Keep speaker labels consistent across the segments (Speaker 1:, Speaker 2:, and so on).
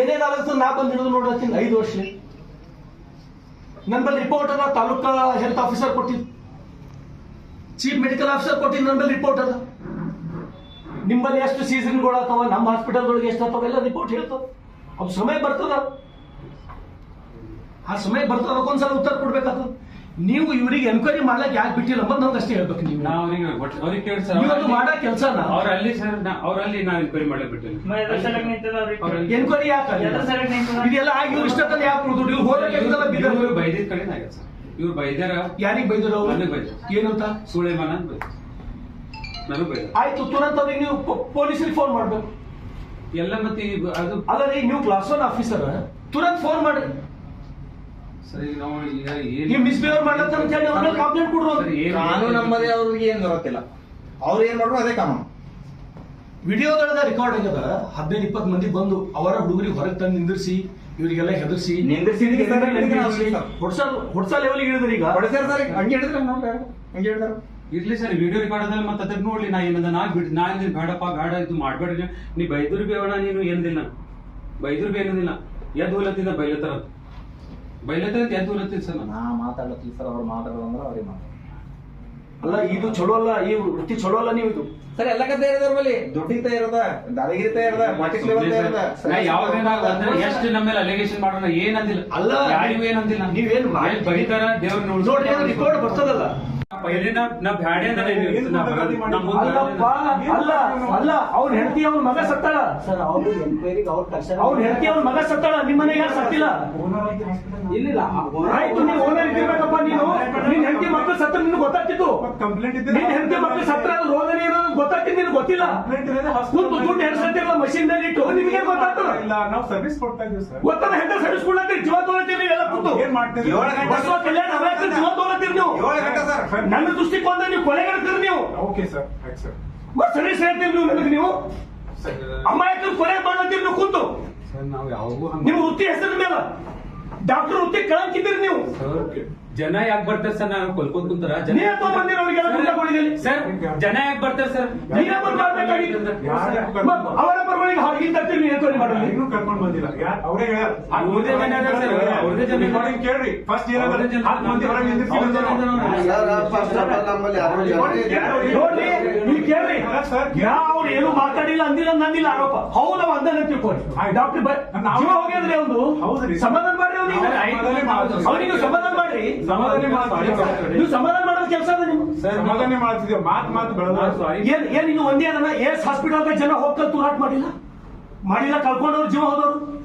Speaker 1: ಏನೇನಾಗುತ್ತೆ ನಾ ಬಂದು ಹಿಡಿದು ನೋಡ್ಲತ್ತೀನಿ ಐದು ವರ್ಷ ನನ್ನ ರಿಪೋರ್ಟ್ ಅದ ತಾಲೂಕಾ ಹೆಲ್ತ್ ಆಫೀಸರ್ ಕೊಟ್ಟಿದ್ದು. ಚೀಫ್ ಮೆಡಿಕಲ್ ಆಫೀಸರ್ ಕೊಟ್ಟಿದ್ದು ನನ್ನ ರಿಪೋರ್ಟ್ ಅದ ನಿಮ್ಮಲ್ಲಿ ಎಷ್ಟು ಸೀಸನ್ಗಳಾಗ್ತಾವ ನಮ್ಮ ಹಾಸ್ಪಿಟಲ್ದೊಳಗೆ ಎಷ್ಟು ಆಗ್ತಾವ, ಎಲ್ಲ ರಿಪೋರ್ಟ್ ಹೇಳ್ತಾವ. ಅದು ಸಮಯ ಬರ್ತದ. ಆ ಸಮಯ ಬರ್ತದ, ಅದಕ್ಕೊಂದ್ಸಲ ಉತ್ತರ ಕೊಡ್ಬೇಕಾಗ್ತದ. ನೀವು ಇವರಿಗೆ ಎನ್ಕ್ವೈರಿ ಮಾಡ್ಲಕ್ಕೆ ಯಾಕೆ ಬಿಟ್ಟಿಲ್ಲ ಅಂತ ನಮ್ಗೆ ಅಷ್ಟೇ ಹೇಳ್ಬೇಕು ನೀವು.
Speaker 2: ನಾವು ಅವ್ರಿಗೆ ಒಟ್ಟು ಅವ್ರಿಗೆ ಕೇಳಿ ಸರ್
Speaker 1: ನೀವು ಅದು ಮಾಡೋ ಕೆಲಸನ?
Speaker 2: ಅವ್ರ ಅಲ್ಲಿ ಸರ್ ಅವರಲ್ಲಿ ಅಲ್ಲಿ ನಾ ಎನ್ಕ್ವೈರಿ ಮಾಡಕ್ ಬಿಟ್ಟಿಲ್ಲ
Speaker 1: ಎನ್ಕ್ವೈರಿ ಯಾಕೆ? ಇದೆಲ್ಲ ಆಗಿ ಇವ್ರು ಇಷ್ಟೊತ್ತಲ್ಲಿ ಯಾಕೆ ಉಳಿದ್ರು ಇವ್ರು ಹೋದ್ರೆ
Speaker 2: ಇವ್ರು- ಇವ್ರು ಬೈದಿದ್ ಕಡೆ ಆಗ್ಯದ ಸರ್. ಇವ್ರು ಬೈದಾರ
Speaker 1: ಯಾರಿಗೆ ಬೈದ್ರು ಅವ್ರು
Speaker 2: ಬೈದ್ರು.
Speaker 1: ಏನಂತ?
Speaker 2: ಸುಳೇಮಾನ ಅಂತ ಬೈದ್ರು. ನನಗೆ ಬೈದ
Speaker 1: ಆಯ್ತು ತುರಂತ ಅವ್ರಿಗೆ ನೀವು ಪೊಲೀಸರಿಗೆ ಫೋನ್ ಮಾಡ್ಬೇಕು.
Speaker 2: ಎಲ್ಲ ಮತ್ತೆ ಅದು
Speaker 1: ಅಲ್ಲ ರೀ ನೀವು ಕ್ಲಾಸ್ ಒನ್ ಆಫೀಸರ್ ತುರಂತ ಫೋನ್ ಮಾಡ್ರಿ
Speaker 2: ಸರ್ ಈಗ ನಾವು ಈಗ
Speaker 1: ನೀವು
Speaker 2: ಏನ್
Speaker 1: ಮಿಸ್ಬಿಹೇವ್ ಮಾಡ್ಲತ್ತ ಅಂತ ಹೇಳಿ ಅವ್ರ ಕಂಪ್ಲೇಂಟ್ ಕೊಡ್ರು
Speaker 2: ಸರ್, ಏನ್-
Speaker 3: ಕಾನೂನು ನಮ್ಮದೇ ಅವ್ರಿಗೆ ಏನು ಗೊತ್ತಿಲ್ಲ ಅವ್ರು ಏನ್ ಮಾಡ್ರು ಅದೇ ಕಾನೂನು.
Speaker 1: ರೆಕಾರ್ಡ್ ಆಗ್ಯದ ಹದಿನೈದು ಇಪ್ಪತ್ತು ಮಂದಿ ಬಂದು ಅವರ ಹುಡುಗರಿಗೆ ಹೊರಗೆ ತಂದು ನಿಂದಿರಿಸಿ ಇವರಿಗೆಲ್ಲ ಹೆದರ್ಸಿ
Speaker 3: ನಿಂದಿರ್ಸಿದ್ದಕ್ಕೆ ಸರ್ ನಿಂದಿರ್ಸಿ.
Speaker 1: ಹೊಡ್ಸಲ್ ಹೊಡ್ಸ ಲೆವೆಲ್ ಇಳಿದ್ರಿ ಈಗ.
Speaker 3: ಹೊಡೆಸ್ಯಾರ ಸರ್ ಹಂಗೆ ಹೇಳಿದ್ರೆ ನಾವು ಬೇಡ ಹಂಗೆ ಹೇಳಿದಾರ.
Speaker 2: ಇರ್ಲಿ ಸರ್ ವಿಡಿಯೋ ರೆಕಾರ್ಡ್ ಅದ್ರಲ್ಲಿ ಮತ್ತೆ ಅದಕ್ಕೆ ನೋಡ್ಲಿ ನಾ ಏನದ ನಾ ಬಿಡ್ ನಾ ಏನಿಲ್ಲ ಬೇಡಪ್ಪ ಬೇಡ ಇದು ಮಾಡ್ಬೇಡ್ರಿ. ನೀ ಬೈದ್ರು ಬೇಡ ನೀನು ಎಂದಿಲ್ಲ. ಬೈದ್ರು ಬಿ ಏನದಿಲ್ಲ ಎದ್ದು ಹೋಲತ್ತಿಂದ ಬೈಲತ್ತಾರ ಬೈಲತ್ತಾರ ಅಂತ ಎದ್ದು ಹೋಲತ್ತೀನಿ ಸರ್? ನಾನು
Speaker 3: ನಾ ಮಾತಾಡ್ಲತ್ತಿಲ್ಲ ಸರ್ ಅವ್ರು ಮಾತಾಡೋದಂದ್ರೆ ಅವ್ರಿಗೆ ಮಾತಾಡ
Speaker 1: ಅಲ್ಲ ಇದು ಚಲೋ ಅಲ್ಲ ಈ ವೃತ್ತಿ ಚಲೋ ಅಲ್ಲ ನೀವು ಇದು?
Speaker 3: ಸರ್ ಎಲ್ಲ ಕತೆ ಇರೋದ್ರ ಬಲ್ಲಿ ದುಡ್ಡಿಗೆ ತಯಾರದ? ಇರದ ದಾದಾಗಿರಿ ತಯಾರದ? ಇರದ ಪಾರ್ಟಿಸ್ ಲೆವೆಲ್
Speaker 2: ಅಂದ್ರೆ ಎಷ್ಟು ನಮ್ಮ ಮೇಲೆ ಅಲಿಗೇಷನ್ ಮಾಡೋಣ ಏನಂದಿಲ್ಲ.
Speaker 1: ಅಲ್ಲ.
Speaker 2: ಯಾರಿಗೂ ಏನಂದಿಲ್ಲ.
Speaker 1: ನೀವೇನು
Speaker 2: ಬೈತಾರ ದೇವ್ರ
Speaker 1: ನೋಡ್ರಿ ರಿಪೋರ್ಟ್ ಬರ್ತದಲ್ಲ. ಅಲ್ಲ ಅವ್ನ ಹೆಂಡತಿ ಅವ್ನ ಮಗ ಸತ್ತಾಳ.
Speaker 4: ಸರ್ ಅವ್ರು ಅವ್ರು
Speaker 1: ಅವ್ನ ಹೆಂಡತಿ ಅವ್ನ ಮಗ ಸತ್ತಾಳ. ನಿಮ್ಮ ಮನೆಗೆ ಯಾರು ಸತ್ತಿಲ್ಲ?
Speaker 4: ಇಲ್ಲ
Speaker 1: ಆಯ್ತು ನೀವು ಓನರ್ ಇದ್ದಿರ್ಬೇಕಪ್ಪ ನೀನು. ನಿನ್ ಹೆಂಡತಿ ಮಕ್ಕಳು ಸತ್ತ ನಿನ್ಗೆ ಗೊತ್ತಾಗ್ತಿತ್ತು.
Speaker 5: ಕಂಪ್ಲೇಂಟ್
Speaker 1: ನಿನ್ ಹೆಂಡತಿ ಮಕ್ಕಳು ಸತ್ರ ಅದು ಏನೋ ಗೊತ್ತಾಗ್ತಿತ್ತು ನಿನ್ಗೆ ಗೊತ್ತಿಲ್ಲ. ಕೂತು ದುಡ್ಡು ಹೆಸರ್ತಿರಲ್ಲ ಮಷಿನ್ ಮೇಲೆ ಇಟ್ಟು. ನಿಮಗೆ ಗೊತ್ತಾಗ್ತದ?
Speaker 5: ಇಲ್ಲ ನಾವು ಸರ್ವಿಸ್ ಕೊಡ್ತಾ ಇದೀವಿ ಸರ್
Speaker 1: ಗೊತ್ತದ ಹೆಂಡ ಸರ್ವಿಸ್ ಕೊಡ್ಲತ್ತೀರಿ ಜೀವ ತೋಲತ್ತೀರಿ ಎಲ್ಲ ಕೂತು?
Speaker 5: ಏನ್ ಮಾಡ್ತೀರಿ?
Speaker 3: ಏಳು ಗಂಟೆ
Speaker 1: ಬಸವ ಕಲ್ಯಾಣ ಅವ್ಯಾಕ ಜೀವ ತೋಲತ್ತೀರಿ ನೀವು?
Speaker 3: ಏಳು ಗಂಟೆ ಸರ್.
Speaker 1: ನನ್ನ ದೃಷ್ಟಿಕೋನ ನೀವು ಕೊಲೆಗಾಡ್ತೀರಿ ನೀವು?
Speaker 5: ಓಕೆ ಸರ್ ಆಯ್ತು ಸರ್.
Speaker 1: ಮತ್ತೆ ಸರ್ವಿಸ್ ಹೇಳ್ತೀರಿ ನೀವು ನನಗೆ ನೀವು? ಅಮಾಯಕರು ಕೊಲೆ ಮಾಡ್ಲತ್ತೀರಿ ನೀವು ಕೂತು?
Speaker 2: ಸರ್ ನಾವು ಯಾವಾಗೂ
Speaker 1: ನಿಮ್ಮ ವೃತ್ತಿ ಹೆಸರಿನ ಮೇಲೆ? ಡಾಕ್ಟರ್ ವೃತ್ತಿ ಕಳಂಕಿದ್ದೀರಿ ನೀವು?
Speaker 2: ಓಕೆ ಜನ ಯಾಕೆ ಬರ್ತಾರೆ ಸರ್? ನಾನು ಕೊಲ್ಕೊಂಡ್ ಕುಂತಾರ? ಜನ. ಸರ್ ಜನ ಯಾಕೆ ಬರ್ತಾರೆ ಸರ್?
Speaker 1: ಅವರ ಪರವಾಗಿ ಹಾಗೆ ತರ್ತೀರಿ ನೀವು ಎನ್ಕ್ವೈರಿ ಮಾಡೋದು
Speaker 5: ಇನ್ನೂ ಕರ್ಕೊಂಡು ಬಂದಿಲ್ಲ. ಯಾರ್ ಅವರೇ
Speaker 2: ಅವ್ರದೇ ಮನೆ ಅದ ಸರ್, ಅವ್ರದೇ ಜನ.
Speaker 5: ರೆಕಾರ್ಡಿಂಗ್ ಕೇಳ್ರಿ. ಫಸ್ಟ್
Speaker 2: ಅವ್ರದೇ ಜನ.
Speaker 5: ಹತ್ತು ಮಂದಿ ಹೊರಗೆ ನಿಂದಿರ್ಸಿ
Speaker 2: ಅವ್ರದೇ ಜನ.
Speaker 1: ನೋಡ್ರಿ ಇಲ್ಲಿ ಕೇಳ್ರಿ.
Speaker 5: ಅಲ್ಲ ಸರ್,
Speaker 1: ಯಾವ ಅವ್ರು ಏನು ಮಾತಾಡಿಲ್ಲ ಅಂದಿಲ್ಲ ನಂದಿಲ್ಲ ಆರೋಪ. ಹೌದು ಅವ ತಿಳ್ಕೊಳ್ಳಿ ಡಾಕ್ಟರ್
Speaker 5: ನಾವು-
Speaker 1: ಹೋಗಿದ್ರೆ ಅವ್ನು. ಸಮಾಧಾನ ಮಾಡ್ರಿ ಅವ್ನಿಗೆ.
Speaker 5: ಸಮಾಧಾನ ಮಾಡ್ತೀವಿ.
Speaker 1: ಅವನಿಗೆ ಸಮಾಧಾನ ಮಾಡ್ರಿ.
Speaker 5: ಸಮಾಧಾನ ಮಾಡ್ತೀವಿ.
Speaker 1: ನೀವು ಸಮಾಧಾನ ಮಾಡೋದು ಕೆಲಸ ಅದ ನೀವು
Speaker 2: ಸರ್,
Speaker 5: ಸಮಾಧಾನ ಮಾಡ್ತಿದ್ದೇವೆ. ಮಾತ್ ಮಾತು ಬೆಳೆದ
Speaker 2: ಸಾರಿ
Speaker 1: ಏನ್ ಏನ್ ಇದು ಒಂದೇ ಅದನ್ನ ಎಸ್ ಹಾಸ್ಪಿಟಲ್ ಜನ ಹೋಗ್ತಾ ತೂರಾಟ ಮಾಡಿಲ್ಲ? ಮಾಡಿಲ್ಲ ಕಳ್ಕೊಂಡವ್ರು ಜೀವ ಹೋದವ್ರು.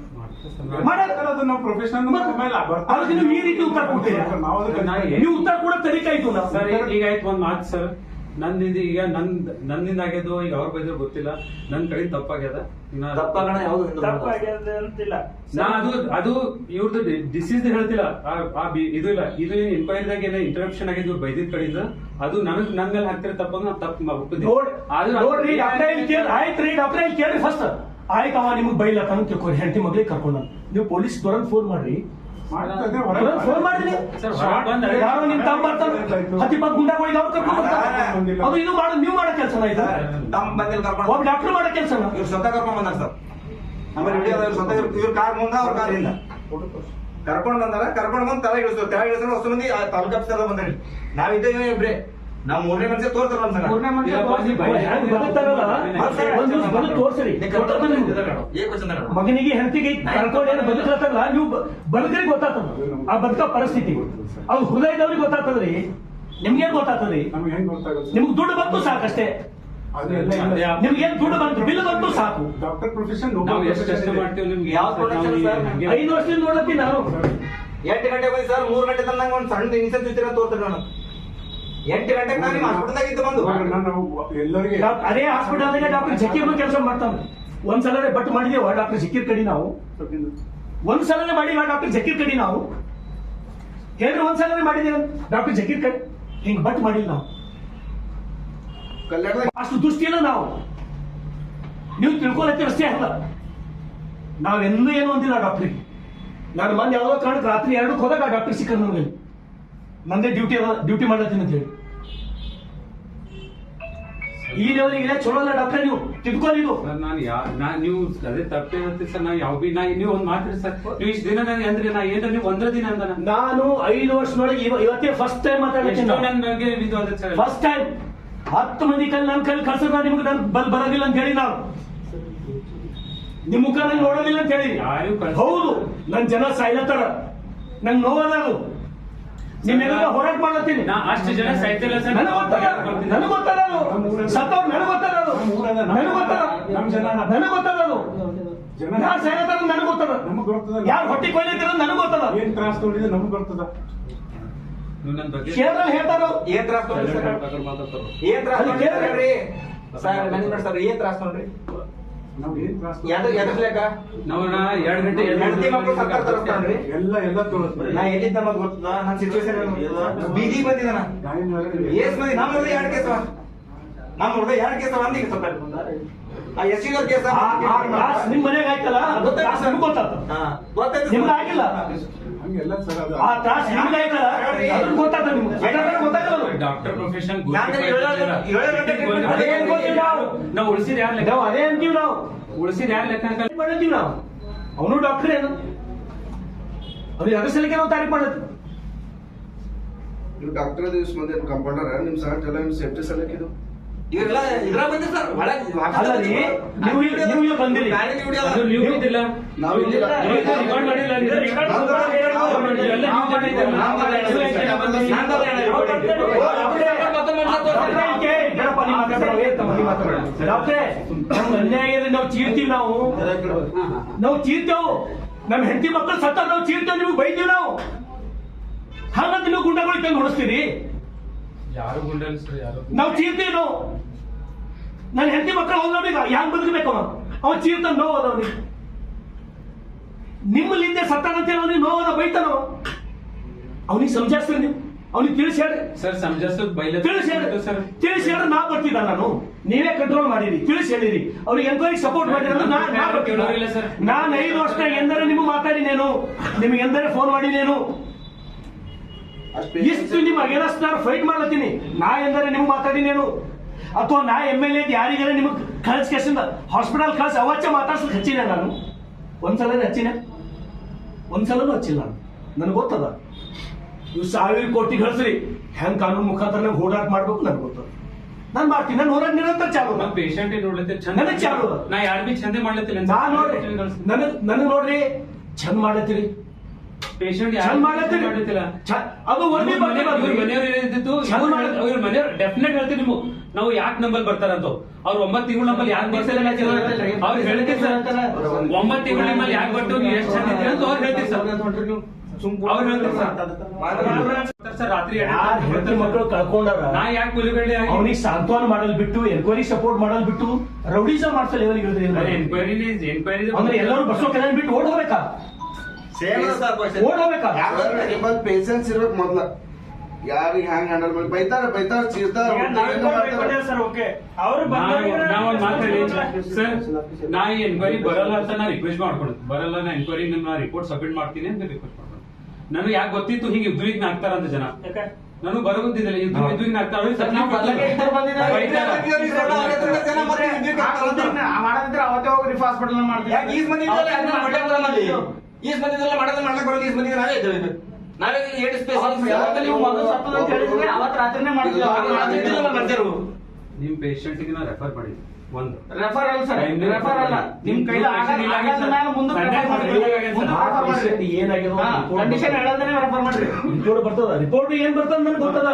Speaker 5: ಅದು ನಾವು ಪ್ರೊಫೆಷನಲ್ ಮೇಲೆ
Speaker 1: ಅದಕ್ಕೆ ನೀವು ಈ ರೀತಿ ಉತ್ತರ ಕೊಡ್ತೀರಾ?
Speaker 5: ನಾವು ಅದಕ್ಕೆ
Speaker 2: ನಾ ಏನ್-
Speaker 1: ನೀವು ಉತ್ತರ ಕೂಡ ತರೀಕಾ ಇತ್ತು
Speaker 2: ಸರ್ ಈಗ- ಈಗ ಆಯ್ತು ಒಂದ್ ಮಾತು ಸರ್. ನಂದಿಂದ ಈಗ ನಂದ್ ನನ್ನಿಂದ ಆಗ್ಯದು ಈಗ ಅವ್ರ ಬೈದ್ರು ಗೊತ್ತಿಲ್ಲ. ನನ್ ಕಡೆ ತಪ್ಪಾಗ್ಯದ? ನಾ-
Speaker 3: ತಪ್ಪಾಗಣ ಯಾವ್ದು
Speaker 4: ತಪ್ಪಾಗ್ಯದ ಅಂತಿಲ್ಲ.
Speaker 2: ನಾ ಅದು ಅದು ಇವ್ರದ್ದು ಡಿಸೀಸ್ ಹೇಳ್ತಿಲ್ಲ. ಆ- ಇದು ಇಲ್ಲ. ಇದು ಎನ್ಕ್ವೈರಿದಾಗ ಏನೋ ಇಂಟರಪ್ಷನ್ ಆಗಿದ್ದು ಇವ್ರು ಬೈದಿದ್ ಕಡೆಯಿಂದ? ಅದು ನನಗ್ ನನ್ ಮೇಲೆ ಹಾಕ್ತಿರ ತಪ್ಪ
Speaker 1: ನಾನು ತಪ್ಪು ಕೇಳಿ ಆಯ್ತು ರೀ ಡಾಕ್ಟರ್ ಇಲ್ಲಿ ಕೇಳ್ರಿ ಫಸ್ಟ್ ಆಯ್ತು ಅವ ನಿಮ್ಗೆ ಬೈಲತ್ತಾನ ತಿಳ್ಕೊರಿ. ಹೆಂಡತಿ ಮಗಳಿಗೆ ಕರ್ಕೊಂಡ ನೀವು ಪೊಲೀಸ್ ತುರಂತ ಫೋನ್ ಮಾಡ್ರಿ. ಫೋನ್ ಮಾಡ್ರಿ.
Speaker 2: ಸರ್,
Speaker 1: ಯಾರು ನಿಮ್ ತಮ್ಮ ಬರ್ತಾನೆ ಹತ್ತಿ ಇಪ್ಪತ್ತು ಗುಂಡಾಗಳಿಗೆ ಅವ್ರು ಕರ್ಕೊಂಡು ಬರ್ತಾರೆ. ಅದು ಇದು ಮಾಡೋ ನೀವು ಮಾಡೋ ಕೆಲಸನ ಇದು?
Speaker 3: ತಮ್ಮ ಬಂದಿಲ್ಲ ಕರ್ಕೊಂಡು
Speaker 1: ಒಬ್ಬ ಡಾಕ್ಟರ್ ಮಾಡೋ ಕೆಲಸನ?
Speaker 3: ಇವ್ರು ಸ್ವತಃ ಕರ್ಕೊಂಡ್ ಬಂದಾರ ಸರ್. ಆಮೇಲೆ ವಿಡಿಯೋ ಇವ್ರು ಸ್ವತಃ ಇವ್ರ ಕಾರ್ ಮುಂದ ಅವ್ರ ಕಾರ್ ಹಿಂದ. ಕರ್ಕೊಂಡ್ ಬಂದಾರ ಕರ್ಕೊಂಡ್ ಬಂದ್ ತಲೆ ಇಳಿಸ್ತಾರೆ ತಲೆ ಇಳಿಸ್ತಾರೆ ಹೊಸ ಮಂದಿ ಆ ತಾಲೂಕು ಆಫೀಸರ್ ಬಂದ್ರಿ. ನಾವಿದ್ದೇವೆ ಇಬ್ರೆ ನಾವ್ ಮೂರನೇ ಮನುಷ್ಯ ತೋರ್ತಾರ ನಮ್ ಸಂಗ
Speaker 4: ಮೂರನೇ ಮನುಷ್ಯ
Speaker 1: ಬಂದು ತೋರ್ಸ್ರಿ ನಿಮ್ಗೆ. ಮಗನಿಗೆ ಹೆಂಡತಿಗೆ ಕರ್ಕೊಂಡು ಏನು ಬದುಕತ್ತಲ್ಲ ನೀವು ಬದುಕರಿಗೆ ಗೊತ್ತಾಗ್ತದ. ಆ ಬದುಕ ಪರಿಸ್ಥಿತಿ. ಅವ್ರ ಹೃದಯದವ್ರಿಗೆ ಗೊತ್ತಾಗ್ತದ್ರಿ. ನಿಮ್ಗೇನ್ ಗೊತ್ತಾಗ್ತದ್ರಿ?
Speaker 5: ನಮ್ಗೆ
Speaker 1: ನಿಮ್ಗೆ ದುಡ್ಡು ಬಂತು ಸಾಕಷ್ಟೇ. ನಿಮ್ಗೆ ಏನ್ ದುಡ್ಡು ಬಂತು? ಬಿಲ್ ಬಂತು ಸಾಕು.
Speaker 5: ಡಾಕ್ಟರ್ ಪ್ರೊಫೆಷನ್
Speaker 2: ನಿಮ್ಗೆ
Speaker 3: ಸರ್?
Speaker 1: ಐದು ವರ್ಷದಿಂದ ನೋಡತ್ತೀನಿ ನಾನು.
Speaker 3: ಎಂಟು ಗಂಟೆ ಬಂದು ಸರ್ ಮೂರ್ ಗಂಟೆ ತಂದಂಗ ಒಂದ್ ಸಣ್ಣ ಇನ್ಸೆನ್ಸ್ ಇರ್ತೀರ ತೋರ್ತಾರೆ ನಾನು. ಎಂಟು ಗಂಟೆಗೆ ನಾನು ನಿಮ್ಮ ಹಾಸ್ಪಿಟಲ್ದಾಗ ಇದ್ದು ಬಂದು.
Speaker 5: ನಾನು ಎಲ್ಲರಿಗೆ
Speaker 1: ಡಾಕ್- ಅದೇ ಹಾಸ್ಪಿಟಲ್ನಾಗ ಡಾಕ್ಟರ್ ಜಕೀರ್ ಕೆಲಸ ಮಾಡ್ತಾನೆ ಒಂದ್ ಸಲನೇ ಬಟ್ ಮಾಡಿದೇವ ಡಾಕ್ಟರ್ ಜಕೀರ್ ಕಡಿ ನಾವು. ಒಂದ್ ಸಲನೇ ಮಾಡಿಲ್ಲ ಡಾಕ್ಟರ್ ಜಕೀರ್ ಕಡಿ ನಾವು. ಹೇಳ್ರಿ ಒಂದ್ ಸಲನೇ ಮಾಡಿದೇವ ಡಾಕ್ಟರ್ ಜಕೀರ್ ಕಡಿ? ಹಿಂಗ್ ಬಟ್ ಮಾಡಿಲ್ಲ ನಾವು.
Speaker 3: ಕಲ್ಯಾಣದಾಗ
Speaker 1: ಅಷ್ಟು ದುಷ್ಟಿಲ್ಲ ನಾವು. ನೀವು ತಿಳ್ಕೊಳತ್ತೀವಿ ಅಷ್ಟೇ ಅಲ್ಲ ನಾವೆಂದೂ ಏನು ಅಂದಿಲ್ಲ ಡಾಕ್ಟ್ರಿಗೆ. ನಾನು ಮೊನ್ನೆ ಯಾವ್ದೋ ಕಾರಣಕ್ಕೆ ರಾತ್ರಿ ಎರಡಕ್ಕೆ ಹೋದಾಗ ಡಾಕ್ಟರ್ ಸಿಕ್ಕ ನನಗೆ ನಂದೇ ಡ್ಯೂಟಿ ಅದ ಡ್ಯೂಟಿ ಮಾಡತ್ತೀನಿ ಅಂತ ಹೇಳಿ. ಈ ಲೆವೆಲ್ಗೆ ಚಲೋ ಅಲ್ಲ ಡಾಕ್ಟರ್ ನೀವು? ತಿದ್ಕೊಳ್ಳಿ ನೀವು
Speaker 2: ಸರ್ ನಾನು ಯಾ ನಾ ನೀವು ಅದೇ ತಪ್ಪೇ ಹೇಳ್ತೀವಿ ಸರ್ ನಾ ಯಾವ ಬಿ ನಾ ನೀವು ಒಂದು ಮಾತ್ರಿ ಸರ್ ನೀವು ಇಷ್ಟು ದಿನ ನನಗೆ ಅಂದ್ರೆ ನಾ ಏನ್ರ ನೀವು ಒಂದ್ರ ದಿನ ಅಂತ
Speaker 1: ನಾನು ಐದು ವರ್ಷದೊಳಗೆ ಇವ- ಇವತ್ತೇ ಫಸ್ಟ್ ಟೈಮ್
Speaker 2: ಮಾತಾಡಿ
Speaker 1: ಮಾತಾಡ್ತೀನಿ
Speaker 2: ನನ್ನ ಬಗ್ಗೆ ಇದು ಅದೇ ಸರ್.
Speaker 1: ಫಸ್ಟ್ ಟೈಮ್ ಹತ್ತು ಮಂದಿ ಕಲ್ಲಿ ನನ್ನ ಕೈಲಿ ಕಳ್ಸಿದ್ರೆ ನಿಮ್ಗೆ ನನ್ ಬಲ್ ಬರೋದಿಲ್ಲ ಅಂತ ಹೇಳಿ ನಾನು. ನಿಮ್ ಮುಖ ನಂಗೆ ನೋಡೋದಿಲ್ಲ ಅಂತ ಹೇಳಿ. ಹೌದು ನನ್ ಜನ ಸಾಯ್ಲತ್ತಾರ. ನಂಗೆ ನೋವಲ್ಲ ಅದು ನಿಮ್ ಎದುರು ಹೋರಾಟ ಮಾಡ್ಲತ್ತೀನಿ.
Speaker 2: ನಾ ಅಷ್ಟು ಜನ ಸಾಯ್ತಿಲ್ಲ ಸರ್
Speaker 1: ನನಗೆ ಗೊತ್ತಲ್ಲ. ನನಗೆ ಗೊತ್ತಲ್ಲ ಅದು. ಸತ್ತವ್ರು ನನಗೆ ಗೊತ್ತಲ್ಲ ಅದು. ನನಗೆ ಗೊತ್ತಲ್ಲ.
Speaker 5: ನಮ್ ಜನ
Speaker 1: ನನಗೆ ಗೊತ್ತಲ್ಲ ಯಾರು ಗೊತ್ತದ
Speaker 5: ನಮಗ್ ಗೊತ್ತದ
Speaker 1: ಯಾರು ಹೊಟ್ಟಿ ಕೊಯ್ಲಿತ್ತಾರ ನನಗೆ ಗೊತ್ತದ
Speaker 5: ಏನ್ ತ್ರಾಸ್ ನೋಡ್ರಿ ನಮಗ್ ಗೊತ್ತದ
Speaker 2: ನೀವು ನನ್ನ ಬಗ್ಗೆ
Speaker 1: ಕೇರಳ ಹೇಳ್ತಾರ?
Speaker 3: ಏನ್ ತ್ರಾಸ್ ಏನ್ ತ್ರಾಸ್
Speaker 1: ಕೇಳ್ರಿ.
Speaker 3: ಸರ್ ಮ್ಯಾನೇಜ್ಮೆಂಟ್ ಸರ್ ಏನ್ ತ್ರಾಸ್ ತೊಗೊಂಡ್ರಿ
Speaker 2: ಎರಡು ಗಂಟೆ ಎದ್ದು
Speaker 3: ಹೆಂಡತಿ ಮಕ್ಕಳು ಸರ್ಕಾರ ತರಿಸ್ತಾನ್ರಿ
Speaker 5: ಎಲ್ಲ ಎಲ್ಲ ತೋರಿಸ್ತಾರೆ
Speaker 3: ನಾ ಎಲ್ಲಿದ್ದ ನಮಗ್ ಗೊತ್ತದ ನನ್ನ ಸಿಚುವೇಶನ್ ಬೀದಿ ಬಂದಿದ ನಾ.
Speaker 5: ಗಾಯನ
Speaker 3: ಏಸ್ ಮಂದಿ ನಮ್ಮ ಹುಡುಗ ಎರಡು ಕೇಸವ ನಮ್ಮ ಹುಡುಗ ಎರಡು ಕೇಸವ ಅಂದ ಈಗ ಸ್ವಲ್ಪ ಆ ಎಸ್ ಕೇಸ
Speaker 1: ನಿಮ್ ಮನೆಗೆ ಆಯ್ತಲ್ಲ? ಗೊತ್ತಾ ಕ್ಲಾಸ್ ನಿಮ್ಗೆ ಗೊತ್ತಾತ
Speaker 3: ಹಾ ಗೊತ್ತಾಯ್ತು
Speaker 1: ನಿಮ್ಗೆ ಆಗಿಲ್ಲ? ಆ ಕ್ಲಾಸ್ ನಿಮ್ಗೆ ಆಯ್ತಲ್ಲ ಅದು ಗೊತ್ತಾತ ನಿಮ್ಗೆ? ಯಾಕಂದ್ರೆ ಗೊತ್ತಾಗಲ್ಲ ಅದು.
Speaker 2: ಡಾಕ್ಟರ್ ಪ್ರೊಫೆಷನ್
Speaker 1: ಅದೇ ಅನ್ಕೋತೀವಿ ನಾವು.
Speaker 2: ನಾವು ಉಳಿಸಿದ ಯಾರು ಲೆಕ್ಕ
Speaker 1: ನಾವು ಅದೇ ಅಂತೀವಿ ನಾವು.
Speaker 2: ಉಳಿಸಿದ ಯಾರು ಲೆಕ್ಕ ಹಾಕಲ್ಲ?
Speaker 1: ಮಾಡಿದ್ವಿ ನಾವು. ಅವನು ಡಾಕ್ಟರ್ ಏನು? ಅವ್ರು ಯಾವ ಸಲಕ್ಕೆ ನಾವು ತಾರೀಫ್ ಮಾಡತ್ತೀವಿ
Speaker 6: ನೀವು ಡಾಕ್ಟರ್ ದಿವಸ ಮಂದಿ ಕಂಪೌಂಡರ್ ನಿಮ್ ಸಹ ಎಲ್ಲ ನಿಮ್ ಸೇಫ್ಟಿ ಸಲಕ್
Speaker 3: ಇದ್ರ ಒಳಗೆ
Speaker 1: ರೀ, ನೀವು ನೀವು ಚೀರ್ತೀವಿ ನಾವು ನಾವು ಚೀರ್ತೇವು ನಮ್ ಹೆಂಡತಿ ಮಕ್ಕಳು ಸತ್ತ ನಾವು ಚೀರ್ತೇವೆ ನಿಮ್ಗೆ ಬೈತೀವಿ ನಾವು ಹಾಗಂತ ನೀವು ಗುಂಡಗಳು ತಂದು ಹೊಡಿಸ್ತೀರಿ
Speaker 2: ಯಾರು ಯಾರು
Speaker 1: ನಾವು ಚೀರ್ತೀವಿ ನಾವು ನನ್ನ ಹೆಂಡತಿ ಮಕ್ಕಳು ಹೋಗ್ಲೀಗ ಯಾಕೆ ಬದುಕಬೇಕು ಅವನು? ಅವ ಚೀರ್ತ ನೋವು ಅದ ಅವನಿಗೆ. ನಿಮ್ಮಲ್ಲಿಂದ ಸತ್ತಾನಂತೇಳಿ ಅವನಿಗೆ ನೋವದ ಬೈತಾನ ಅವನಿಗೆ ಸಮಜಾಸ್ತೀರಿ ನೀವು. ಅವನಿಗೆ ತಿಳಿಸಿ ಹೇಳಿ
Speaker 2: ಸರ್ ಸಂಜಾಸದ್ ಬೈಲ
Speaker 1: ತಿಳಿಸಿ ಹೇಳಿ
Speaker 2: ಸರ್.
Speaker 1: ತಿಳಿಸಿ ಹೇಳ್ರಿ ನಾ ಬರ್ತಿದ್ದ ನಾನು. ನೀವೇ ಕಂಟ್ರೋಲ್ ಮಾಡಿರಿ. ತಿಳಿಸಿ ಹೇಳಿರಿ. ಅವ್ರಿಗೆ ಎನ್ಕ್ವೈರಿ ಸಪೋರ್ಟ್ ಮಾಡಿರಿ ಅಂದ್ರೆ ನಾ ನಾ
Speaker 2: ಸರ್.
Speaker 1: ನಾನು ಐದು ವರ್ಷ ಎಂದರೆ ನಿಮಗೆ ಮಾತಾಡಿನೇನು ನಿಮಗೆ ಎಂದರೆ ಫೋನ್ ಮಾಡಿನೇನು
Speaker 6: ಅಷ್ಟು
Speaker 1: ಇಷ್ಟು ನಿಮ್ಮ ಅಗೇನಸ್ಟ್ ನಾನು ಫೈಟ್ ಮಾಡ್ಲತ್ತೀನಿ. ನಾ ಎಂದರೆ ನಿಮ್ಗೆ ಮಾತಾಡಿನೇನು ಅಥವಾ ನಾ ಎಂ ಎಲ್ ಎ ಯಾರಿಗಾರ ನಿಮಗೆ ಕಳ್ಸಿ ಕೇಸಿಂದ ಹಾಸ್ಪಿಟಲ್ ಕಳ್ಸಿ ಅವಚ್ಚ ಮಾತಾಡ್ಸಕ್ ಹಚ್ಚಿನ ನಾನು? ಒಂದ್ಸಲ ಹಚ್ಚಿನ? ಒಂದ್ಸಲನೂ ಹಚ್ಚಿಲ್ಲ ನಾನು. ನನಗೆ ಗೊತ್ತದ? ನೀವು ಸಾವಿರ ಕೋಟಿ ಕಳ್ಸ್ರಿ. ಹೆಂಗ್ ಕಾನೂನು ಮುಖಾಂತರ ನಂಗೆ ಹೋರಾಟ ಮಾಡ್ಬೇಕು ನನಗೆ ಗೊತ್ತದ. ನಾನು ಮಾಡ್ತೀನಿ. ನಾನು ಹೋರಾಟ ನಿರಂತರ ಚಾಲು
Speaker 2: ನಮ್ಮ ಪೇಷಂಟ್ ನೋಡ್ಲತ್ತೆ? ಚಂದ
Speaker 1: ನನಗ್ ಚಾಲು.
Speaker 2: ನಾ ಯಾರು ಬಿ ಚಂದ ಮಾಡ್ಲತ್ತಿಲ್ಲ
Speaker 1: ನಾ ನೋಡ್ರಿ. ನನಗೆ ನನಗೆ ನೋಡ್ರಿ. ಚಂದ ಮಾಡತ್ತೀರಿ
Speaker 2: ಪೇಷಂಟ್ ಯಾರು
Speaker 1: ಚ- ಅದು ಒಂದೇ
Speaker 2: ಮನೆಯವ್ರು ಏನಿದ್ದು ಇವ್ರ ಮನೆಯವ್ರು ಡೆಫಿನೆಟ್ ಹೇಳ್ತೀವಿ ನೀವು ನಾವು ಯಾಕೆ ನಂಬಲ್ ಬರ್ತಾರಂತ. ಅವ್ರು ಒಂಬತ್ತು ತಿಂಗಳು ನಮ್ಮಲ್ಲಿ ಯಾಕೆ ಬರ್ತಾರೆ? ಅವ್ರು ಹೇಳ್ತೀವಿ ಸರ್ ಒಂಬತ್ತು ತಿಂಗಳು ನಿಮ್ಮಲ್ಲಿ ಯಾಕೆ ಬರ್ತೀವಿ ನೀವು ಎಷ್ಟು ಚಂದ ಇದ್ದೀರಿ ಅಂತ ಅವ್ರು ಹೇಳ್ತೀವಿ ಸರ್. ಅವ್ರು ಹೇಳ್ತೀವಿ ಸರ್. ಸರ್ ರಾತ್ರಿ
Speaker 1: ಹೆಂಡತಿ ಮಕ್ಕಳು. ಕಳ್ಕೊಂಡಾರ?
Speaker 2: ನಾ ಯಾಕೆ ಹುಲಿಗಳ್ಳಿ ಆಗಿ
Speaker 1: ಅವನಿಗೆ ಸಾಂತ್ವನ ಮಾಡಲ್ ಬಿಟ್ಟು ಎನ್ಕ್ವೈರಿ ಸಪೋರ್ಟ್ ಮಾಡಲ್ ಬಿಟ್ಟು ರೌಡಿಸ ಮಾಡ್ತಾ ಲೆವೆಲ್
Speaker 2: ಎನ್ಕ್ವೈರಿ ಎನ್ಕ್ವೈರಿ
Speaker 1: ಅಂದ್ರೆ ಎಲ್ಲರೂ ಬಸ್ಸೋ ಕೆಲ ಬಿಟ್ಟು ಓಡ್ ಹೋಗ್ಬೇಕಾ
Speaker 6: ನಿಮ್ಮಲ್ಲಿ ಪೇಷನ್ಸ್ ಇರ್ಬೇಕು ಮೊದ್ಲ. ಯಾರಿಗೆ ಹ್ಯಾಂಗ್ ಹ್ಯಾಂಡಲ್ ಮಾಡಿ? ಬೈತಾರ ಬೈತಾರ ಚೀರ್ತಾರ
Speaker 4: ಸರ್ ಓಕೆ ಅವರು
Speaker 2: ನಾವೊಂದು ಮಾತಾಡಿ ಸರ್ ನಾ ಎನ್ಕ್ವೈರಿ ಬರಲ್ಲ ಅಂತ ನಾ ರಿಕ್ವೆಸ್ಟ್ ಮಾಡ್ಕೊಳುದು ಬರಲ್ಲ ನಾ ಎನ್ಕ್ವೈರಿ ನಿಮ್ಮ ರಿಪೋರ್ಟ್ ಸಬ್ಮಿಟ್ ಮಾಡ್ತೀನಿ ಅಂತ ರಿಕ್ವೆಸ್ಟ್ ಮಾಡ್ಕೊಂಡು ನನಗೆ ಯಾಕೆ ಗೊತ್ತಿತ್ತು ಹಿಂಗೆ ಇದ್ರಿಗೆ ನಾಕ್ತಾರ ಅಂತ ಜನ? ನಾನು ಬರೋದಿದ್ದಿಲ್ಲ ನಾಕ್ತಾರ
Speaker 4: ಇಬ್ಬರು.
Speaker 2: ಬೈತಾರ.
Speaker 4: ಮಾಡದಿದ್ರೆ ಅವತ್ತೇ ಹೋಗಿ ರಿಫ್ ಹಾಸ್ಪಿಟಲ್
Speaker 3: ಯಾಕೆ ಈಸ್ ಇದ್ದಲ್ಲ ಮಾಡೋದು ಮಾಡ್ಲಿಕ್ಕೆ ಬರಲ್ಲ ಈಸ್ ಮಂದಿ ನಾವೇ ಇದ್ದೇವೆ. ನಾವೇ ಏಟ್
Speaker 4: ಸ್ಪೇಸ್ ಮೊದಲು ಸತ್ತದ ಅಂತ ಹೇಳಿದ್ರೆ ಅವತ್ತು ರಾತ್ರಿನೇ ಮಾಡಿದ್ವಿ
Speaker 3: ಮಾಡ್ತಿರು
Speaker 2: ನಿಮ್ ಪೇಶೆಂಟ್ ನಾ ರೆಫರ್ ಮಾಡಿ. ಒಂದು.
Speaker 4: ರೆಫರ್ ಅಲ್ಲ ಸರ್ ರೆಫರ್ ಅಲ್ಲ. ನಿಮ್ ಕೈಲಿ ಕಂಡೀಷನ್ ರೆಫರ್ ಮಾಡ್ರಿ.
Speaker 1: ರಿಪೋರ್ಟ್ ಬರ್ತದ? ರಿಪೋರ್ಟ್ ಏನ್ ಬರ್ತದ ನನಗೆ ಗೊತ್ತದ?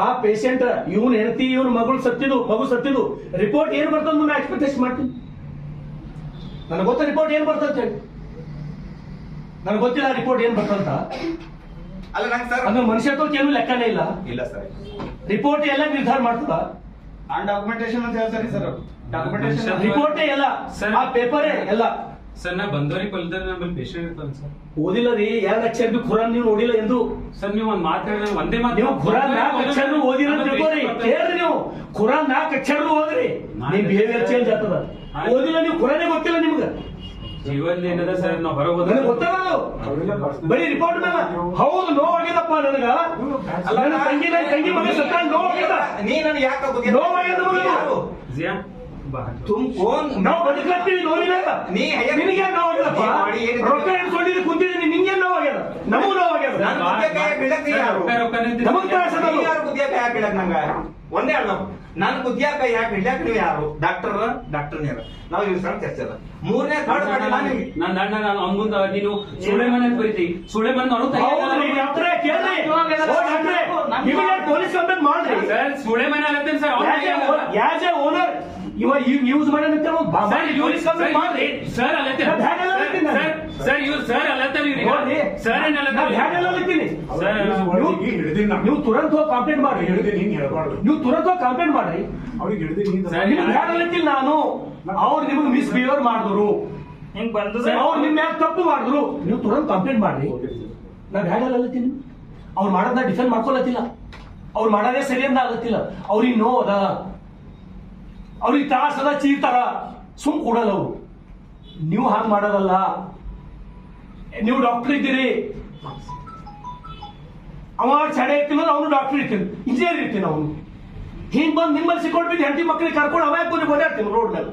Speaker 1: ಆ ಪೇಷಂಟ್ ಇವನ್ ಹೆಂಡತಿ ಇವನ್ ಮಗಳು ಸತ್ತಿದ್ದು ಮಗು ಸತ್ತಿದು ರಿಪೋರ್ಟ್ ಏನ್ ಬರ್ತದ ನಾನು ಎಕ್ಸ್ಪೆಕ್ಟೇಷನ್ ಮಾಡ್ತೀನಿ ನನಗೆ ಗೊತ್ತ ರಿಪೋರ್ಟ್ ಏನ್ ಬರ್ತಂತ ಹೇಳಿ. ನನಗೆ ಗೊತ್ತಿಲ್ಲ ರಿಪೋರ್ಟ್ ಏನ್ ಬರ್ತಂತ
Speaker 3: ಅಲ್ಲ ನಂಗೆ ಸರ್
Speaker 1: ಅದು ಮನುಷ್ಯತ್ವಕ್ಕೆ ಏನು ಲೆಕ್ಕನೇ ಇಲ್ಲ.
Speaker 3: ಇಲ್ಲ ಸರ್
Speaker 1: ರಿಪೋರ್ಟ್ ಎಲ್ಲ ನಿರ್ಧಾರ ಮಾಡ್ತದ?
Speaker 4: ಆ ಡಾಕ್ಯುಮೆಂಟೇಶನ್ ಅಂತ ಹೇಳ್ತಾರೆ ಸರ್ ಡಾಕ್ಯುಮೆಂಟೇಶನ್
Speaker 1: ರಿಪೋರ್ಟೇ ಎಲ್ಲ
Speaker 2: ಸರ್.
Speaker 1: ಆ ಪೇಪರೇ ಎಲ್ಲ.
Speaker 2: ಸರ್ ನಾ ಬಂದೋರಿ ಬಲ್ದರೆ ನಮ್ಮಲ್ಲಿ ಪೇಷಂಟ್ ಇರ್ತಾನೆ ಸರ್.
Speaker 1: ಓದಿಲ್ಲ ರೀ ಎರಡು ಅಕ್ಷರ ಬಿ ಖುರಾನ್ ನೀವು ನೋಡಿಲ್ಲ ಎಂದು?
Speaker 2: ಸರ್ ನೀವು ಒಂದ್ ಮಾತು ಹೇಳಿದ್ರೆ ಒಂದೇ ಮಾತು
Speaker 1: ನೀವು ಖುರಾನ್ ನಾಲ್ಕು ಅಕ್ಷರ ಓದಿರ ತಿಳ್ಕೊರಿ ಹೇಳ್ರಿ ನೀವು. ಖುರಾನ್ ನಾಲ್ಕು ಅಕ್ಷರ ಓದ್ರಿ. ನಿಮ್ ಬಿಹೇವಿಯರ್ ಚೇಂಜ್ ಆಗ್ತದ. ಓದಿಲ್ಲ ನೀವು ಖುರಾನೇ ಗೊತ್ತಿಲ್ಲ ನಿಮ್ಗೆ.
Speaker 2: ಜೀವನ ಏನದ ಸರ್ ನಾವು ಹೊರಗೆ ಹೋದ್ರೆ
Speaker 1: ಗೊತ್ತಾಗಲ್ಲ ಬರೀ ರಿಪೋರ್ಟ್ ಮೇಲೆ. ಹೌದು ನೋವಾಗಿದಪ್ಪ ನನಗ.
Speaker 3: ಅಲ್ಲ,
Speaker 1: ತಂಗಿ ನನ್ನ ತಂಗಿ ಮಗ ಸತ್ತ ನೋವಾಗ್ಯದ
Speaker 3: ನೀ ನನಗೆ ಯಾಕೆ
Speaker 1: ನೋವಾಗ್ಯದ ಮಗ.
Speaker 2: ಜಿಯಾ.
Speaker 3: ತುಮ್ ಕೋನ್
Speaker 1: ನಾವು ಬದುಕತ್ತೀವಿ ನೋವಿಲ್ಲ
Speaker 3: ನೀ
Speaker 1: ನಿನಗೆ ನೋವಾಗಿದಪ್ಪ
Speaker 3: ನೀ ಮಾಡಿ ಏನಿದೆ?
Speaker 1: ರೊಕ್ಕ ಇಟ್ಕೊಂಡಿದ್ದು ಕುಂತಿದ್ದೀನಿ ನಿಂಗೆ ನೋವಾಗ್ಯದ? ನಮಗೂ ನೋವಾಗ್ಯದ?
Speaker 3: ನಾನು
Speaker 1: ನಮಗ್ ತ್ರಾಸ
Speaker 3: ಯಾರು ಬುದ್ಧಿಯ ಕೈ ಹಾಕಿಡಕ್ ನಂಗ? ಒಂದೇ ಅಲ್ಲ ನನ್ ಯಾಕೆ ಹಿಡ್ಯಾಕ ನೀವು ಯಾರು? ಡಾಕ್ಟರ್? ಡಾಕ್ಟರ್ ನೀರ ನಾವು ಇವ್ರ ಸಣ್ಣ ಚರ್ಚೆ ಅದ. ಮೂರನೇ ಥರ್ಡ್ ಮಾಡಿ ನಾನು ನಿಮ್ಗೆ
Speaker 2: ನನ್ನ ಅಣ್ಣ ನಾನು ಅಮ್ಮಂದ ನೀನು ಸುಳೆಮನೆ ಅಂತ ಬರೀತಿ
Speaker 1: ಕೇಳ್ರಿ. ಓ ಡಾಕ್ಟ್ರೇ ಇಮಿಡಿಯೇಟ್ ಪೊಲೀಸ್ ಕಂಪ್ಲೇಂಟ್ ಮಾಡ್ರಿ?
Speaker 2: ಸರ್ ಸುಳೆಮನೆ ಅಲ್ಲತ್ತೇನೆ ಸರ್?
Speaker 1: As a owner? ಇವ ಯೂಸ್ ಮಾಡಿ ಮಾಡ್ರಿ.
Speaker 2: ಸರ್. ಸರ್ ಸರ್ ಇವ್ರು ಸರ್
Speaker 1: ನೋಡ್ರಿ.
Speaker 2: ಸರ್
Speaker 1: ನೀವು ನೀವು ತುರಂತ ಹೋಗಿ ಕಂಪ್ಲೇಂಟ್ ಮಾಡ್ರಿ
Speaker 5: ಹಿಡ್ದಿನಿ ಹೇಳ್ಬಾರ್ದು.
Speaker 1: ನೀವು ತುರಂತ ಹೋಗಿ ಕಂಪ್ಲೇಂಟ್ ಮಾಡ್ರಿ.
Speaker 5: ಅವ್ರಿಗೆ ಹಿಡ್ದಿನಿ ನಾನು
Speaker 1: ಅವ್ರು ನಿಮ್ಗೆ ಮಿಸ್ ಮಿಸ್ಬಿಹೇವ್ ಮಾಡಿದ್ರು.
Speaker 4: ಹಿಂಗ್ ಬಂದ್ರು
Speaker 1: ಅವ್ರು ನಿಮ್ ಮ್ಯಾಲ ತಪ್ಪು ಮಾಡಿದ್ರು. ನೀವು ತುರಂತ ಕಂಪ್ಲೇಂಟ್ ಮಾಡ್ರಿ. ನಾನು ಹ್ಯಾಗಲ್ಲ ಅಲ್ಲತ್ತೀನಿ ಅವ್ರು ಮಾಡೋದನ್ನ ಡಿಫೆಂಡ್ ಮಾಡ್ಕೊಳತ್ತಿಲ್ಲ. ಅವ್ರು ಮಾಡೋದೇ ಸರಿ ಅಂತ ಆಗತ್ತಿಲ್ಲ. ಅವ್ರಿಗೆ ನೋದ ಅವ್ರಿಗೆ ತಾಸದ ಚೀರ್ತಾರ ಸುಮ್ ಕೊಡಲ್ಲ ಅವರು ನೀವು ಹಾಗೆ ಮಾಡೋದಲ್ಲ. ನೀವು ಡಾಕ್ಟರ್ ಇದ್ದೀರಿ. ಅವ ಚಡೆ ಇರ್ತೀನಿ ಅವನು ಡಾಕ್ಟರ್ ಇರ್ತೀನಿ. ಇಂಜಿನಿಯರ್ ಇರ್ತೀನಿ ಅವನು. ಹಿಂಗ್ ಬಂದು ನಿಮ್ಮಲ್ಲಿ ಸಿಕ್ಕೊಟ್ಬಿಟ್ಟು ಹೆಂಡತಿ ಮಕ್ಕಳಿಗೆ ಕರ್ಕೊಂಡು ಅವೇ ಬಂದು ಓಡಾಡ್ತೀನಿ ರೋಡ್ ಮೇಲೆ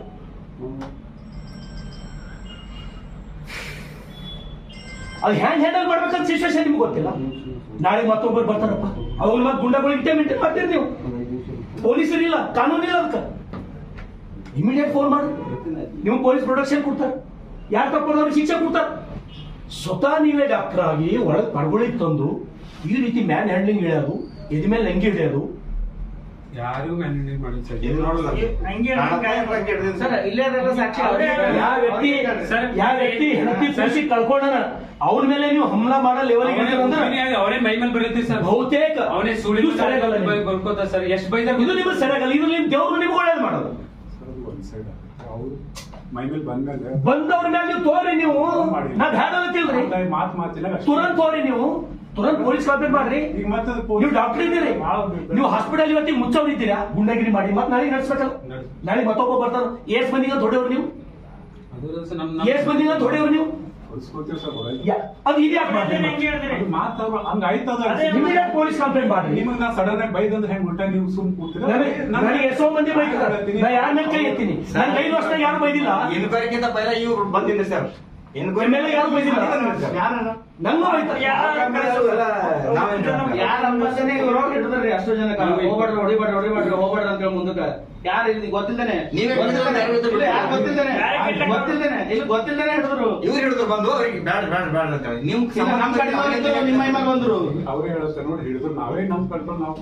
Speaker 1: ಅದು ಹ್ಯಾಂಗ್ ಹ್ಯಾಂಡಲ್ ಮಾಡ್ಬೇಕಂತ ಸಿಚುವೇಶನ್ ನಿಮ್ಗೆ ಗೊತ್ತಿಲ್ಲ? ನಾಳೆ ಮತ್ತೊಬ್ಬರು ಬರ್ತಾರಪ್ಪ. ಅವ್ರು ಮತ್ತೆ ಗುಂಡಗಳಿಗೆ ಮೇಂಟೈನ್ ಮಾಡ್ತೀರಿ ನೀವು. ಪೊಲೀಸರಿಲ್ಲ ಕಾನೂನಿಲ್ಲ ಅದಕ್ಕೆ. ಇಮಿಡಿಯೇಟ್ ಫೋನ್ ಮಾಡಿ. ನೀವು ಪೊಲೀಸ್ ಪ್ರೊಟೆಕ್ಷನ್ ಕೊಡ್ತಾರೆ. ಯಾರು ತಪ್ಪಿದವ್ರಿಗೆ ಶಿಕ್ಷೆ ಕೊಡ್ತಾರೆ. ಸ್ವತಃ ನೀವೇ ಡಾಕ್ಟರ್ ಆಗಿ ಒಳಗೆ ಪಡ್ಗೊಳಿಗೆ ತಂದು ಈ ರೀತಿ ಮ್ಯಾನ್ ಹ್ಯಾಂಡ್ಲಿಂಗ್ ಇಳಿಯೋದು ಎದ ಮೇಲೆ ಹೆಂಗೆ ಹಿಡಿಯೋದು
Speaker 2: ಯಾರಿಗೂ ಮಾಡಿ
Speaker 4: ಅವ್ರೇ
Speaker 1: ಯಾವ ವ್ಯಕ್ತಿ
Speaker 2: ಸರ್,
Speaker 1: ಯಾವ ವ್ಯಕ್ತಿ ಹೆಂಡತಿ ಖುಷಿ ಕಳ್ಕೊಂಡನ ಅವ್ರ ಮೇಲೆ ನೀವು ಹಮ್ಲಾ ಮಾಡೋ ಲೆವೆಲ್
Speaker 2: ಅವರೇ ಮೈ ಮೇಲೆ ಬರುತ್ತೆ ಸರ್.
Speaker 1: ಬಹುತೇಕ.
Speaker 2: ಅವನೇ
Speaker 1: ಸುಳಿದು ಸರಿಯಾಗಲ್ಲ ನಿಮ್ಗೆ.
Speaker 2: ಸರ್. ಎಷ್ಟು ಬೈದಾರ
Speaker 1: ಇದು ನಿಮ್ಗೆ ಸರಿಯಾಗಲ್ಲ. ಇದು ನಿಮ್ ದೇವ್ರು ನಿಮ್ಗೆ ಒಳ್ಳೇದು ಮಾಡೋದು.
Speaker 5: ಸರ್, ಅದು ಒಂದ್ ಸೈಡ್ ಅವ್ರು ಮೈ ಮೇಲೆ ಬಂದ್ಮೇಲೆ
Speaker 1: ಬಂದವ್ರ ಮೇಲೆ ನೀವು ತೋರಿ ನೀವು. ನಾವ್ ಹೇಳತ್ತಿಲ್ರಿ
Speaker 5: ಮಾತು ಮಾತಿಲ್ಲ
Speaker 1: ತುರಂತ ತೋರಿ ನೀವು. ತುರಂತ್ ಪೊಲೀಸ್ ಕಂಪ್ಲೇಂಟ್ ಮಾಡ್ರಿ.
Speaker 5: ಈಗ ಮತ್ತೆ
Speaker 1: ನೀವು ಡಾಕ್ಟರ್ ಇದ್ದೀರಿ. ನೀವು ಹಾಸ್ಪಿಟಲ್ ಇವತ್ತಿಗೆ ಮುಚ್ಚವ್ರು ಇದ್ದೀರಾ? ಗುಂಡಗಿರಿ ಮಾಡಿ. ಮತ್ತೆ ನಾಳೆ ನಡೆಸ್ಬೇಕಲ್ಲ.
Speaker 2: ನಡ್ಸ್-
Speaker 1: ನಾಳೆ ಮತ್ತೊಬ್ಬ ಬರ್ತಾರ ಏಸ್ ಮಂದಿಗ ದೊಡ್ಡವ್ರು ನೀವು? ಏಸ್ ಮಂದಿಗ ದೊಡ್ಡವ್ರು ನೀವು? ಅದು ಇದು
Speaker 4: ಹೆಂಗ್
Speaker 5: ಆಯ್ತದ
Speaker 1: ಪೊಲೀಸ್ ಕಂಪ್ಲೇಂಟ್
Speaker 5: ನಿಮಗೆ ನಾ ಸಡನ್ ಆಗಿ ಬೈದಂದ್ರೆ ಹೆಂಗ್ ಉಂಟ? ನೀವು ಸುಮ್ ಕೂತೀರಾ
Speaker 1: ನನಗೆ ಎಷ್ಟೋ ಮಂದಿ ಬೈತಾರೆ ನಾ ಯಾರ ಮೇಲೆ ಕೈ ಎತ್ತೀನಿ? ಐದು ವರ್ಷದಾಗ ಯಾರು ಬೈದಿಲ್ಲ?
Speaker 3: ಇನ್ಕ್ವೈರಿಗಿಂತ ಪೈಲ ಇವ್ರು ಬಂದಿಲ್ಲ ಸರ್.
Speaker 1: ಎಮ್ಮೆಲ್ಲೆ ಯಾರು ಬೈದಿಲ್ಲ? ನಂಗೂ
Speaker 4: ಹಿಡಿದ್ರಿ ಅಷ್ಟು ಜನಕ್ಕ. ಹೋಗ್ಬಾರ್ದು ಹೊಡಿಬಾರ್ದು ಹೊಡಿಬಾರ್ದು ಹೋಗ್ಬಾರ್ದು ಅಂತ ಮುಂದಕ್ಕೆ. ಯಾರು ಇಲ್ಲಿ ಗೊತ್ತಿಲ್ದೇನೆ?
Speaker 3: ನೀವೇ
Speaker 4: ಗೊತ್ತಿಲ್ದೇನೆ? ಇಲ್ಲ, ಯಾರು ಗೊತ್ತಿಲ್ದೇನೆ? ಗೊತ್ತಿಲ್ದೇನೆ? ಇಲ್ಲಿ ಗೊತ್ತಿಲ್ದೇನೆ ಹಿಡಿದ್ರು
Speaker 3: ಇವ್ರು ಹಿಡಿದ್ರು ಬಂದು ಅವ್ರಿಗೆ ಬ್ಯಾಡ ಬ್ಯಾಡ ಬ್ಯಾಡ ಅಂತ
Speaker 4: ಕಡೆ ನಿಮ್ಮ ಮೈ ಮೇಲೆ ಬಂದ್ರು
Speaker 5: ಅವರೇ ಹೇಳುತ್ತೆ ನೋಡಿ ಹಿಡಿದ್ರು ನಾವೇ ನಮ್ ಕಂಟ್ರೋಲ್ ನಾವು?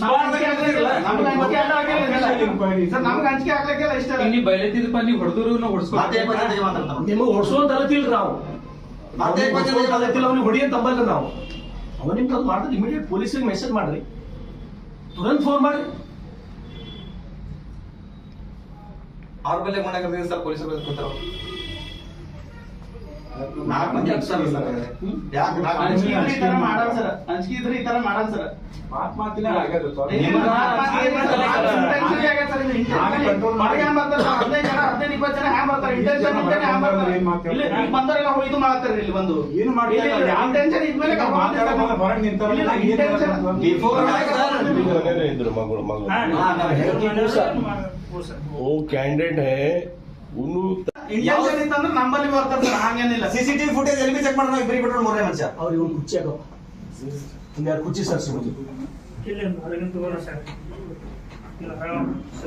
Speaker 4: ನಮ್ಗ್ ಆಗ್ಲಿಕ್ಕಿಲ್ಲ. ನಮ್ಗ್ ನಮ್ಗ್ ಇಷ್ಟ.
Speaker 2: ನೀವು ಹೊಡೆದ್ರು ಹೊಡ್ಸ್ಕೊ
Speaker 3: ಪಂಚಾಯತಿಗೆ ಮಾತಾಡ್ತಾನೆ
Speaker 1: ನಿಮಗೆ ಹೊಡ್ಸೋಂತ ನಾವು. ಅವ್ನಿಗೆ ಹೊಡಿಯಂತ ಅಂಬಲ್ಲ ನಾವು. ಅವನಿಗೆ ಅದು ಮಾಡಿದ್ರೆ ಇಮಿಡಿಯೇಟ್ ಪೊಲೀಸಿಗೆ ಮೆಸೇಜ್ ಮಾಡ್ರಿ. ತುರಂತ ಫೋನ್ ಮಾಡ್ರಿ.
Speaker 3: ಅವ್ರ ಮೇಲೆ ಮನೆಗೆ ಸರ್ ಪೊಲೀಸರು ಕೂತಾರ. ನಾಲ್ಕು ಮಂದಿ ಅಕ್ಷರ ಯಾಕೆ ನಾಲ್ಕು
Speaker 4: ಅಂಜಿಕೆ
Speaker 3: ಮಂದಿ
Speaker 4: ಇದ್ರೆ ಈ ತರ ಮಾಡಲ್ಲ ಸರ್ ಅಂಜಿಕೆ ಇದ್ರೆ ಈ ತರ ಮಾಡಲ್ಲ ಸರ್
Speaker 5: ಮಾತ್ ಮಾತಿನ ಆಗ್ಯದ ಸರ್.
Speaker 4: ನಿಮ್ಮ ಮಾತಿಗೆ ಏನ್ ಮಾಡ್ತಾರೆ? intention ಗೆ ಆಗತ್ತೆ ಸರ್ ಇದು intention.
Speaker 5: ನಾನು control ಮಾಡಿ-
Speaker 4: ಹೊರಗೆ ಹ್ಯಾಂಗ್ ಬರ್ತಾರೆ? ಹದಿನೈದು ಜನ ಹದಿನೈದು ಇಪ್ಪತ್ತು ಜನ ಹ್ಯಾಂಗ್ ಬರ್ತಾರೆ ಇಂಟೆನ್ಷನ್ ಇದ್ದರೆ ಹ್ಯಾಂಗ್ ಬರ್ತಾರೆ
Speaker 5: ಏನ್ ಮಾತಾಡ್ತಾರೆ?
Speaker 4: ಇಲ್ಲಿ ಈಗ ಬಂದವರೆಲ್ಲ ಹೋಯ್ತು ಮಾಡ್ತಾರೆ ಇಲ್ಲಿ ಬಂದು
Speaker 5: ಏನು ಮಾಡ್ತಾ ಇಲ್ಲ? ಯಾವ-
Speaker 4: ಇಂಟೆನ್ಷನ್ ಇದ್ಮೇಲೆ
Speaker 5: ಈಗ ಮಾತಾಡೋದನ್ನ ಹೊರಗೆ ನಿಂತವ್ರೆ
Speaker 4: ಇಲ್ಲ,
Speaker 5: ಏನ್
Speaker 4: intention-
Speaker 5: ಹೇಳ್ತಾರೆ?
Speaker 3: ಬಿಫೋರ್
Speaker 7: इधर मगुल मगुल
Speaker 4: ಹಾ,
Speaker 7: वो कैंडिडेट है उन्हों
Speaker 4: ಇಂಟೆನ್ಷನ್ ಇತ್ತಂದ್ರೆ ನಮ್ಮಲ್ಲಿ ಬರ್ತಾರೆ ಸರ್ ಹಂಗೇನಿಲ್ಲ.
Speaker 3: ಸಿಸಿಟಿವಿ ಫುಟೇಜ್ ಎಲ್ಲಿ ಚೆಕ್ ಮಾಡೋಣ ಇಬ್ಬರಿಗೆ ಬಿಟ್ರು ಮೂರನೇ ಮನುಷ್ಯ
Speaker 1: ಅವ್ರು ಇವ್ನು ಕುರ್ಚಿ ಆಗೋ ಒಂದೆರಡು ಕುರ್ಚಿ ಸರ್.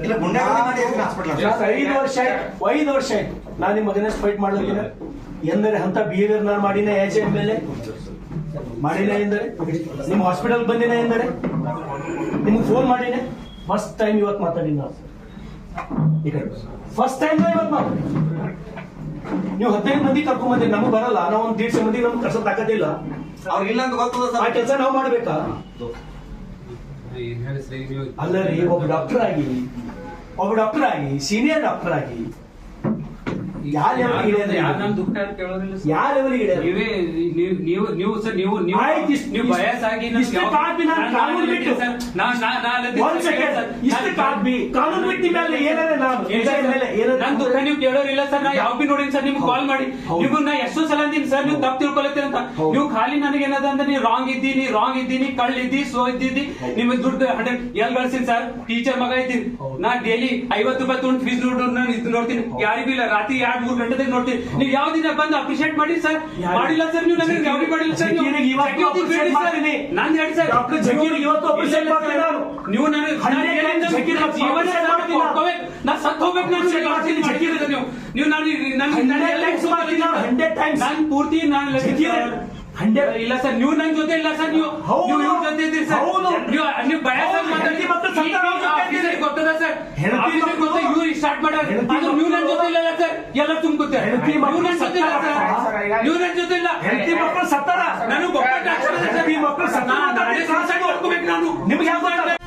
Speaker 3: ಇಲ್ಲ ಗುಂಡೆ ಮಾಡಿ ಹಾಸ್ಪಿಟಲ್
Speaker 1: ಐದು ವರ್ಷ ಆಯ್ತು ಐದು ವರ್ಷ ಆಯ್ತು. ನಾನು ನಿಮ್ಮ ಮಗನ ಫೈಟ್ ಮಾಡ್ಲಿಕ್ಕಿಲ್ಲ ಎಂದರೆ ಅಂತ ಬಿಹೇವಿಯರ್ ನಾನು ಮಾಡಿನ ಎಚ್ ಎಂ ಮೇಲೆ? ಮಾಡಿನ ಎಂದರೆ? ನಿಮ್ಮ ಹಾಸ್ಪಿಟಲ್ ಬಂದಿನ ಎಂದರೆ? ನಿಮ್ಗೆ ಫೋನ್ ಮಾಡಿನ? ಫಸ್ಟ್ ಟೈಮ್ ಇವತ್ತು ಮಾತಾಡಿ ನಾವು ಈ ಕಡೆ ಫಸ್ಟ್ ಟೈಮ್ ಇವತ್ತು ಮಾತಾಡಿ ನೀವು ಹದಿನೈದು ಮಂದಿ ಕರ್ಕೊಂಡ್ ಬಂದಿರಿ ನಮಗೆ ಬರಲ್ಲ. ನಾವು ಒಂದ್ ದೀಡ್ಸೆ ಮಂದಿ ನಮ್ಗೆ ಕರ್ಸೋ ತಾಕತ್ತಿಲ್ಲ
Speaker 3: ಅವ್ರಿಗಿಲ್ಲ ಅಂತ ಗೊತ್ತದ
Speaker 1: ಆ ಕೆಲಸ ನಾವು ಮಾಡ್ಬೇಕಾ?
Speaker 2: ನೀವು
Speaker 1: ಅಲ್ಲ ರೀ ಒಬ್ಬ ಡಾಕ್ಟರ್ ಆಗಿ ಒಬ್ಬ ಡಾಕ್ಟರ್ ಆಗಿ ಸೀನಿಯರ್ ಡಾಕ್ಟರ್ ಆಗಿ ಯಾವ ಲೆವೆಲ್
Speaker 2: ಯಾರು ನನ್ನ ದುಃಖ ಯಾರು ಕೇಳೋದಿಲ್ಲ ಸರ್.
Speaker 1: ಯಾವ ಲೆವೆಲ್ ಇಳಿಯೋದು
Speaker 2: ನೀವೇ ಸರ್
Speaker 1: ಕಾನೂನು ಬಿಟ್ಟು. ಕಾನೂನು ಬಿಟ್ಟ ಮೇಲೆ ಏನಾದ್ರೆ ನಾನು
Speaker 2: ದುಃಖ ಕೇಳೋರಿಲ್ಲ ಸರ್. ನಾ ಯಾವ ಬಿ ನೋಡಿನಿ ಸರ್. ನಿಮ್ಗೆ ಕಾಲ್ ಮಾಡಿ. ನೀವು ನಾ ಎಷ್ಟೋ ಸಲ ಅಂದಿನಿ ಸರ್. ನೀವು ತಪ್ಪು ತಿಳ್ಕೊಳತ್ತೀರ ಅಂತ. ನೀವು ಖಾಲಿ ನನಗೆ ಏನದ ಅಂದ್ರೆ ನೀವು ರಾಂಗ್ ಇದ್ದೀನಿ ರಾಂಗ್ ಇದ್ದೀನಿ ಕಳ್ಳ ಇದ್ದಿ ಸೋ ಇದ್ದಿದ್ದಿ ನಿಮಗೆ ದುಡ್ಡು ಹಂಡ್ರೆಡ್ ಎಲ್ ಸರ್? ಟೀಚರ್ ಮಗ ಇದ್ದೀನಿ. ನಾ ಡೈಲಿ ಐವತ್ತು ರೂಪಾಯಿ ತುಂಡು ಫೀಸ್ ನೋಡು ನಾನು ಇದು ನೋಡ್ತೀನಿ. ಯಾರಿಗೂ ಇಲ್ಲ. ರಾತ್ರಿ ಎರಡ್ ಮೂರ್ ಗಂಟೆದಾಗ ನೋಡ್ತೀವಿ ನೀವು ಯಾವ ದಿನ ಬಂದು ಅಪ್ರಿಶಿಯೇಟ್ ಮಾಡಿ ಸರ್? ಮಾಡಿಲ್ಲ ಸರ್ ನೀವು ನನಗೆ ಯಾವ ಮಾಡಿಲ್ಲ ಸರ್
Speaker 1: ಇವತ್ತು.
Speaker 2: ನಾನ್ ಹೇಳಿ ಸರ್
Speaker 1: ಮಾಡ್ತೀನಿ ನಾನು.
Speaker 2: ನೀವು ನನಗೆ
Speaker 1: ಟೈಮ್ಸ್
Speaker 2: ಜೀವನ. ನಾ ಸತ್ತು ಹೋಗ್ಬೇಕು ನಾನು
Speaker 1: ಮಾಡ್ತೀನಿ, ಜಕೀರ್.
Speaker 2: ನೀವು ನೀವು ನಾನು
Speaker 1: ಹಂಡ್ರೆಡ್
Speaker 2: ಪೂರ್ತಿ ನಾನು
Speaker 1: ಹಂಡ್ರೆಡ್
Speaker 2: ಇಲ್ಲ ಸರ್ ನೀವು ನನ್ನ ಜೊತೆ ಇಲ್ಲ ಸರ್ ನೀವು
Speaker 1: ಹೌದು.
Speaker 2: ನೀವು ಜೊತೆ ಇದ್ದೀರಿ ಸರ್
Speaker 1: ಹೌದು.
Speaker 2: ನೀವು ನೀವು
Speaker 1: ಹೌದು, ಹೆಂಡತಿ ಮತ್ತು ಸಂತಾನ.
Speaker 2: ಗೊತ್ತದ ಸರ್
Speaker 1: ಹೆಂಡತಿ
Speaker 2: ಗೊತ್ತ ಇವ್ರು ಸ್ಟಾರ್ಟ್ ಮಾಡ್ಯಾರ ಆದ್ರೆ ನೀವು
Speaker 1: ಮಕ್ಕಳು-
Speaker 2: ಜೊತೆ ಇಲ್ಲ ಸರ್ ಎಲ್ಲ ತುಂಬುತ್ತೆ
Speaker 1: ಹೆಂಡತಿ
Speaker 2: ನೀವು ಜೊತೆ ಇಲ್ಲ ಸರ್ ನೀವು ಜೊತೆ ಇಲ್ಲ
Speaker 1: ಹೆಂಡತಿ ಮಕ್ಕಳು ಸತ್ತಾರ
Speaker 2: ನಾನು ಸರ್.
Speaker 1: ಮಕ್ಕಳು ಸತ್ತಾರ.
Speaker 2: ನಾನು ನಾನು
Speaker 1: ನಿಮ್ಗೆ ಯಾವ?